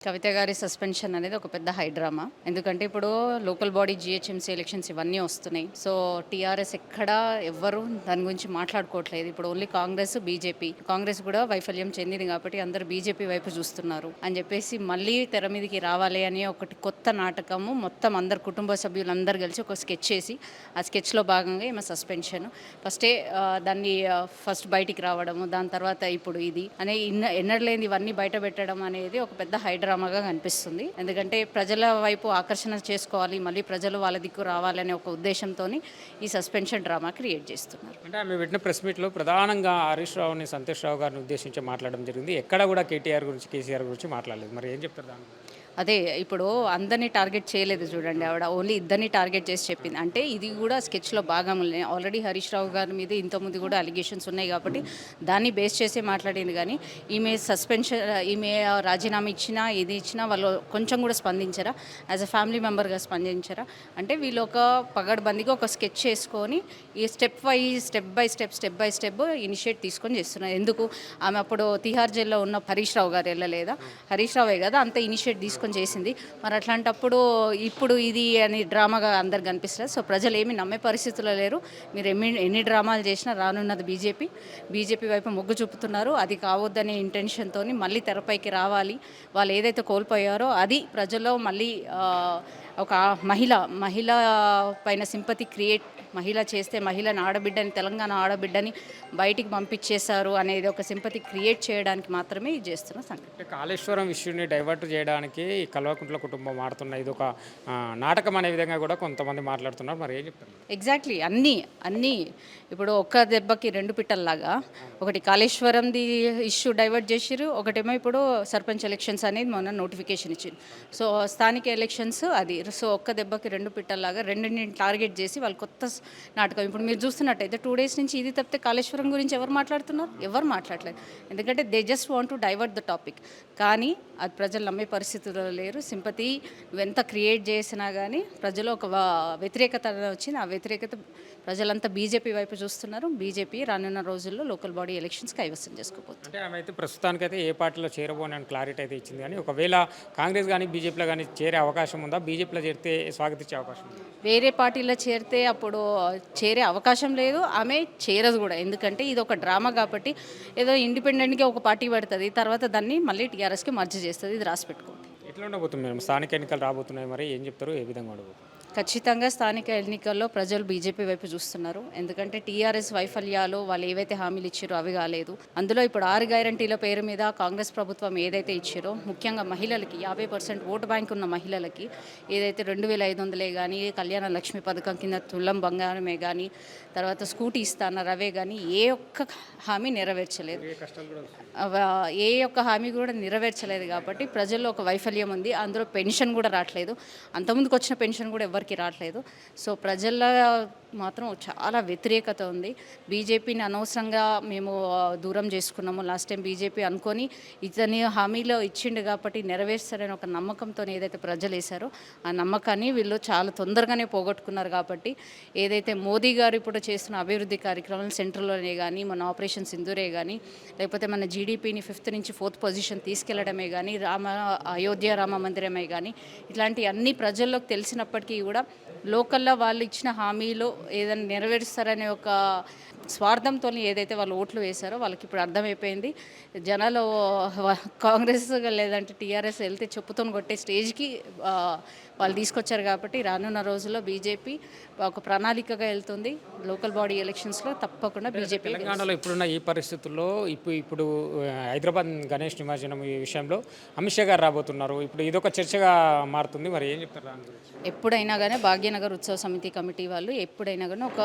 కవిత గారి సస్పెన్షన్ అనేది ఒక పెద్ద హైడ్రామా ఎందుకంటే ఇప్పుడు లోకల్ బాడీ జిహెచ్ఎంసీ ఎలక్షన్స్ ఇవన్నీ వస్తున్నాయి. సో టీఆర్ఎస్ ఎక్కడా ఎవ్వరు దాని గురించి మాట్లాడుకోవట్లేదు. ఇప్పుడు ఓన్లీ కాంగ్రెస్ బీజేపీ కాంగ్రెస్ కూడా వైఫల్యం చెందింది కాబట్టి అందరూ బీజేపీ వైపు చూస్తున్నారు. అని చెప్పేసి మళ్ళీ తెర మీదకి రావాలి అని ఒకటి కొత్త నాటకము మొత్తం అందరు కుటుంబ సభ్యులందరూ కలిసి ఒక స్కెచ్ చేసి ఆ స్కెచ్లో భాగంగా ఈమె సస్పెన్షన్ ఫస్టే దాన్ని ఫస్ట్ బయటికి రావడము దాని తర్వాత ఇప్పుడు ఇది అనే ఇన్న ఎన్నడలేని ఇవన్నీ బయట పెట్టడం అనేది ఒక పెద్ద హైడ్రామాగా కనిపిస్తుంది. ఎందుకంటే ప్రజల వైపు ఆకర్షణ చేసుకోవాలి మళ్ళీ ప్రజలు వాళ్ళ దిక్కు రావాలనే ఒక ఉద్దేశంతో ఈ సస్పెన్షన్ డ్రామా క్రియేట్ చేస్తున్నారు. అంటే ఆమె పెట్టిన ప్రెస్ మీట్లో ప్రధానంగా హరీష్ రావుని సంతోష్ రావు గారిని ఉద్దేశించి మాట్లాడడం జరిగింది. ఎక్కడ కూడా కేటీఆర్ గురించి కేసీఆర్ గురించి మాట్లాడలేదు. మరి ఏం చెప్తారు దాని అదే ఇప్పుడు అందరినీ టార్గెట్ చేయలేదు చూడండి ఆవిడ. ఓన్లీ ఇద్దరిని టార్గెట్ చేసి చెప్పింది. అంటే ఇది కూడా స్కెచ్లో భాగంలో ఆల్రెడీ హరీష్ రావు గారి మీద ఇంతకుముందు కూడా అలిగేషన్స్ ఉన్నాయి కాబట్టి దాన్ని బేస్ చేసే మాట్లాడింది కానీ ఈమె సస్పెన్షన్ ఈమె రాజీనామా ఇచ్చినా ఇది ఇచ్చినా వాళ్ళు కొంచెం కూడా స్పందించరా? యాజ్ అ ఫ్యామిలీ మెంబర్గా స్పందించరా? అంటే వీళ్ళు ఒక పగడ్బందీగా ఒక స్కెచ్ చేసుకొని ఈ step by step by step step by step initiate తీసుకొని చేస్తున్నారు. ఎందుకు? ఆమె అప్పుడు తిహార్ జైల్లో ఉన్న హరీష్ రావు గారు వెళ్ళలేదా? హరీష్ రావే కదా అంత ఇనిషియేట్ తీసుకొని చేసింది. మరి అట్లాంటప్పుడు ఇప్పుడు ఇది అని డ్రామాగా అందరు అనిపిస్తుంది సో ప్రజలు ఏమి నమ్మే పరిస్థితుల్లో లేరు. మీరు ఎన్ని ఎన్ని డ్రామాలు చేసినా రానున్నది బీజేపీ. బీజేపీ వైపు మొగ్గు చూపుతున్నారు. అది కావద్దనే ఇంటెన్షన్తో మళ్ళీ తెరపైకి రావాలి. వాళ్ళు ఏదైతే కోల్పోయారో అది ప్రజల్లో మళ్ళీ ఒక మహిళ మహిళ పైన సింపతి క్రియేట్ మహిళ చేస్తే మహిళని ఆడబిడ్డని తెలంగాణ ఆడబిడ్డని బయటికి పంపించేశారు అనేది ఒక సింపతి క్రియేట్ చేయడానికి మాత్రమే ఇది చేస్తున్న సంగతి అంటే కాళేశ్వరం ఇష్యూని డైవర్ట్ చేయడానికి ఈ కల్వకుంట్ల కుటుంబం ఆడుతున్న ఇది ఒక నాటకం అనే విధంగా కూడా కొంతమంది మాట్లాడుతున్నారు. మరి ఏం చెప్తారు? ఎగ్జాక్ట్లీ అన్నీ అన్నీ. ఇప్పుడు ఒక్క దెబ్బకి రెండు పిట్టల్లాగా. ఒకటి కాళేశ్వరంది ఇష్యూ డైవర్ట్ చేసిరు ఒకటేమో ఇప్పుడు సర్పంచ్ ఎలక్షన్స్ అనేది మొన్న నోటిఫికేషన్ ఇచ్చింది. సో స్థానిక ఎలక్షన్స్ అది. సో ఒక్క దెబ్బకి రెండు పిట్టల్లాగా రెండింటిని టార్గెట్ చేసి వాళ్ళు కొత్త నాటకం. ఇప్పుడు మీరు చూస్తున్నట్టయితే టూ డేస్ నుంచి ఇది తప్పితే కాళేశ్వరం గురించి ఎవరు మాట్లాడుతున్నారు? ఎవరు మాట్లాడలేదు. ఎందుకంటే they just want to divert the topic. కానీ అది ప్రజలు నమ్మే పరిస్థితుల్లో లేరు. సింపతి ఎంత క్రియేట్ చేసినా కానీ ప్రజలు ఒక వా- వ్యతిరేకత వచ్చింది. ఆ వ్యతిరేకత ప్రజలంతా బీజేపీ వైపు చూస్తున్నారు. బీజేపీ రానున్న రోజుల్లో లోకల్ బాడీ ఎలక్షన్స్ కైవసం చేసుకోబోతుంది. అంటే ఆమె అయితే ప్రస్తుతానికైతే ఏ పార్టీలో చేరబోని అని క్లారిటీ అయితే ఇచ్చింది. కానీ ఒకవేళ కాంగ్రెస్ కానీ బీజేపీలో కానీ చేరే అవకాశం ఉందా? బీజేపీలో చేరితే స్వాగతించే అవకాశం ఉందా? వేరే పార్టీలో చేరితే అప్పుడు చేరే అవకాశం లేదు. ఆమె చేరదు కూడా. ఎందుకంటే ఇది ఒక డ్రామా కాబట్టి ఏదో ఇండిపెండెంట్గా ఒక పార్టీ పడుతుంది. తర్వాత దాన్ని మళ్ళీ టీఆర్ఎస్కి మర్జ్ చేస్తుంది. ఇది రాసి పెట్టుకోండి. ఎట్లా ఉండబోతుంది మేడం? స్థానిక ఎన్నికలు రాబోతున్నాయి మరి. ఏం చెప్తారు? ఏ విధంగా ఉండబోతుంది? ఖచ్చితంగా స్థానిక ఎన్నికల్లో ప్రజలు బీజేపీ వైపు చూస్తున్నారు. ఎందుకంటే టీఆర్ఎస్ వైఫల్యాలు వాళ్ళు ఏవైతే హామీలు ఇచ్చారో అవి కాలేదు. అందులో ఇప్పుడు ఆరు గ్యారంటీల పేరు మీద కాంగ్రెస్ ప్రభుత్వం ఏదైతే ఇచ్చారో ముఖ్యంగా మహిళలకి యాభై పర్సెంట్ ఓటు బ్యాంక్ ఉన్న మహిళలకి ఏదైతే రెండు వేల ఐదు వందలే కానీ కళ్యాణ లక్ష్మి పథకం కింద తులం బంగారమే కానీ తర్వాత స్కూటీ ఇస్తాన్నారు అవే కానీ ఏ ఒక్క హామీ నెరవేర్చలేదు. ఏ ఒక్క హామీ కూడా నెరవేర్చలేదు కాబట్టి ప్రజల్లో ఒక వైఫల్యం ఉంది. అందులో పెన్షన్ కూడా రావట్లేదు. అంతకుముందుకు వచ్చిన పెన్షన్ కూడా ఎవరికి రావట్లేదు సో ప్రజల్లో మాత్రం చాలా వ్యతిరేకత ఉంది. బీజేపీని అనవసరంగా మేము దూరం చేసుకున్నాము. లాస్ట్ టైం బీజేపీ అనుకొని ఇతని హామీలో ఇచ్చిండు కాబట్టి నెరవేర్స్తారని ఒక నమ్మకంతో ఏదైతే ప్రజలు వేశారో ఆ నమ్మకాన్ని వీళ్ళు చాలా తొందరగానే పోగొట్టుకున్నారు కాబట్టి ఏదైతే మోదీ గారు ఇప్పుడు చేస్తున్న అభివృద్ధి కార్యక్రమాలు సెంట్రల్లోనే కానీ మన ఆపరేషన్ సింధూరే కానీ లేకపోతే మన జీడిపిని ఫిఫ్త్ నుంచి ఫోర్త్ పొజిషన్ తీసుకెళ్ళడమే కానీ రామ అయోధ్య రామ మందిరమే కానీ ఇట్లాంటి అన్ని ప్రజల్లోకి తెలిసినప్పటికీ కూడా లోకల్లో వాళ్ళు ఇచ్చిన హామీలు ఏదైనా నెరవేరుస్తారనే ఒక స్వార్థంతో ఏదైతే వాళ్ళు ఓట్లు వేశారో వాళ్ళకి ఇప్పుడు అర్థమైపోయింది. జనాలు కాంగ్రెస్ లేదంటే టీఆర్ఎస్ వెళ్తే చెప్పుతో కొట్టే స్టేజ్కి వాళ్ళు తీసుకొచ్చారు కాబట్టి రానున్న రోజుల్లో బీజేపీ ఒక ప్రణాళికగా వెళ్తుంది. లోకల్ బాడీ ఎలక్షన్స్లో తప్పకుండా బీజేపీ తెలంగాణలో ఇప్పుడున్న ఈ పరిస్థితుల్లో ఇప్పుడు ఇప్పుడు హైదరాబాద్ గణేష్ నిమజ్జనం ఈ విషయంలో అమిత్ షా గారు రాబోతున్నారు. ఇప్పుడు ఇదొక చర్చగా మారుతుంది. మరి ఏం చెప్తారు ఎప్పుడైనా కానీ భాగ్యనగర్ ఉత్సవ సమితి కమిటీ వాళ్ళు ఎప్పుడైనా కానీ ఒక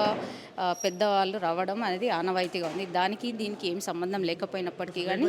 పెద్దవాళ్ళు రావడం అనేది ఆనవాయితీగా ఉంది. దానికి దీనికి ఏం సంబంధం లేకపోయినప్పటికీ కానీ